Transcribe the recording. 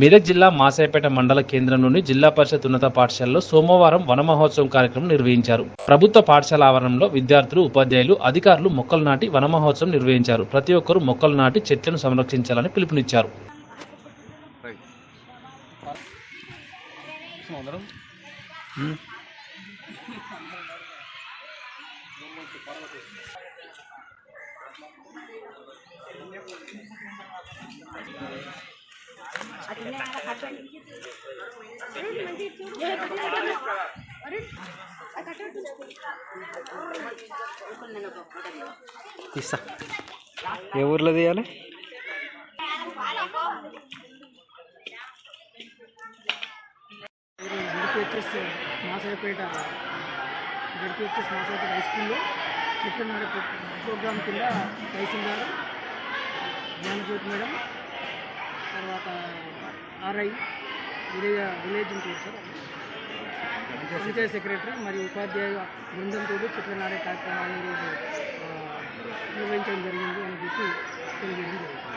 మెదక్ జిల్లా మాసాయపేట మండల కేంద్రంలోని జిల్లా పరిషత్ ఉన్నత పాఠశాలలో సోమవారం వనమహోత్సవం కార్యక్రమం నిర్వహించారు. ప్రభుత్వ పాఠశాల ఆవరణలో విద్యార్థులు ఉపాధ్యాయులు అధికారులు మొక్కలు నాటి వనమహోత్సవం నిర్వహించారు. ప్రతి ఒక్కరూ మొక్కలు నాటి చెట్లను సంరక్షించాలని పిలుపునిచ్చారు. ఇస్తా ఏ ఊర్లో తీయాలి? గడిపిఎచ్ఎస్ మాసాయిపేట వచ్చేసి మాసాయిపేట హై స్కూల్లో చికెన్ ప్రోగ్రామ్ కింద తహసీల్దారు Gnanajyothi madam RI village village ఇంటి సార్ పంచాయత్ సెక్రటరీ మరియు ఉపాధ్యాయ బృందంతో చిత్రనారాయణ కార్యక్రమాన్ని నిర్వహించడం జరిగింది అని చెప్పి తెలియజేయడం జరుగుతుంది